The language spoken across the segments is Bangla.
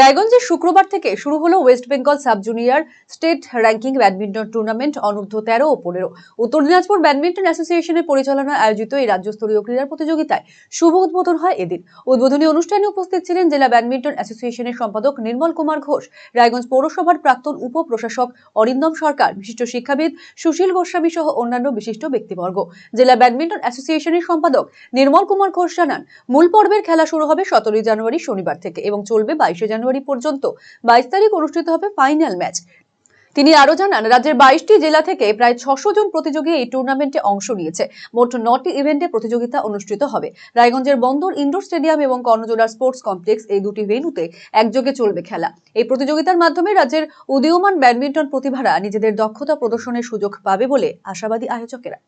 রায়গঞ্জে শুক্রবার থেকে শুরু হলো West Bengal sub junior state ranking badminton tournament অনূর্ধ্ব তেরো ও পনেরো। উত্তর দিনাজপুর ব্যাডমিন্টন অ্যাসোসিয়েশনের পরিচালনায় আয়োজিত এই রাজ্যস্তরীয় ক্রীড়া প্রতিযোগিতায় শুভ উদ্বোধন হয় এদিন। উদ্বোধনী অনুষ্ঠানে উপস্থিত ছিলেন জেলা ব্যাডমিন্টন অ্যাসোসিয়েশনের সম্পাদক নির্মল কুমার ঘোষ, রায়গঞ্জ পৌরসভার প্রাক্তন উপপ্রশাসক অরিন্দম সরকার, বিশিষ্ট শিক্ষাবিদ সুশীল গোস্বামী সহ অন্যান্য বিশিষ্ট ব্যক্তিবর্গ। জেলা ব্যাডমিন্টন অ্যাসোসিয়েশনের সম্পাদক নির্মল কুমার ঘোষ জানান, মূল পর্বের খেলা শুরু হবে সতেরোই জানুয়ারি শনিবার থেকে এবং চলবে বাইশে জানুয়ারি পর্যন্ত বাইশ তারিখ অনুষ্ঠিত হবে ফাইনাল ম্যাচ। তিনি আরও জানান, রাজ্যের বাইশটি জেলা থেকে প্রায় ছশো জন প্রতিযোগী এই টুর্নামেন্টে অংশ নিয়েছে। মোট নটি ইভেন্টে প্রতিযোগিতা অনুষ্ঠিত হবে। রায়গঞ্জের বন্দর ইনডোর স্টেডিয়াম এবং কর্ণজোড়ার স্পোর্টস কমপ্লেক্স এই দুটি ভেন্যুতে একযোগে চলবে খেলা। এই প্রতিযোগিতার মাধ্যমে রাজ্যের উদীয়মান ব্যাডমিন্টন প্রতিভারা নিজেদের দক্ষতা প্রদর্শনের সুযোগ পাবে বলে আশাবাদী আয়োজকেরা।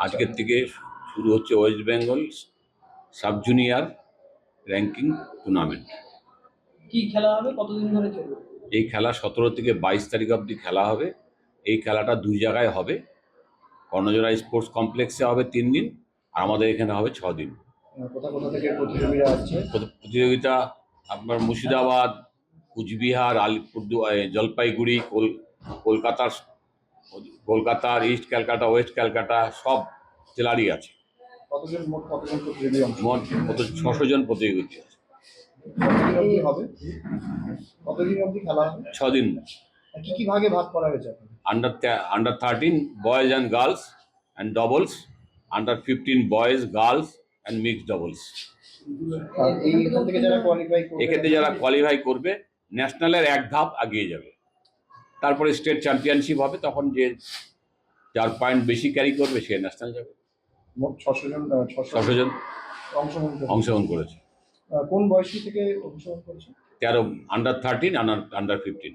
আজকের থেকে শুরু হচ্ছে West Bengal sub junior ranking tournament. কি খেলা হবে? কতদিন ধরে চলবে? এই খেলা সতেরো থেকে বাইশ তারিখ অবধি খেলা হবে। এই খেলাটা দুই জায়গায় হবে। কর্ণজোড়া স্পোর্টস কমপ্লেক্সে হবে তিন দিন আর আমাদের এখানে হবে ছ দিন। কোথা কোথা থেকে প্রতিযোগীরা আসছে? প্রতি- প্রতিযোগিতা আপনার মুর্শিদাবাদ কুচবিহার আলিপুরদুয়ার জলপাইগুড়ি কোল- কলকাতার কলকাতার ইস্ট ক্যালকাটা ওয়েস্ট ক্যালকাটা সব জেলারই আছে। মোট কত ছশো জন প্রতিযোগী আছে। কতদিন অবধি হবে? কতদিন অবধি খেলা হবে? ছ দিন আর কি কি ভাগে ভাগ করা হয়েছে আপনাদের? under th- under 13 boys and girls and doubles under 15 boys girls and mixed doubles আর এই এখান থেকে যারা এক্ষেত্রে যারা কোয়ালিফাই করবে ন্যাশনালের এক ধাপ আগিয়ে যাবে। তারপরে স্টেট চ্যাম্পিয়নশিপ হবে তখন যে যার পয়েন্ট বেশি ক্যারি করবে সে ন্যাশনাল যাবে। মোট ছশো জন ছশো জন অংশগ্রহণ অংশগ্রহণ করেছে। কোন বয়সী থেকে অংশগ্রহণ করেছে? তেরো under thirteen under under fifteen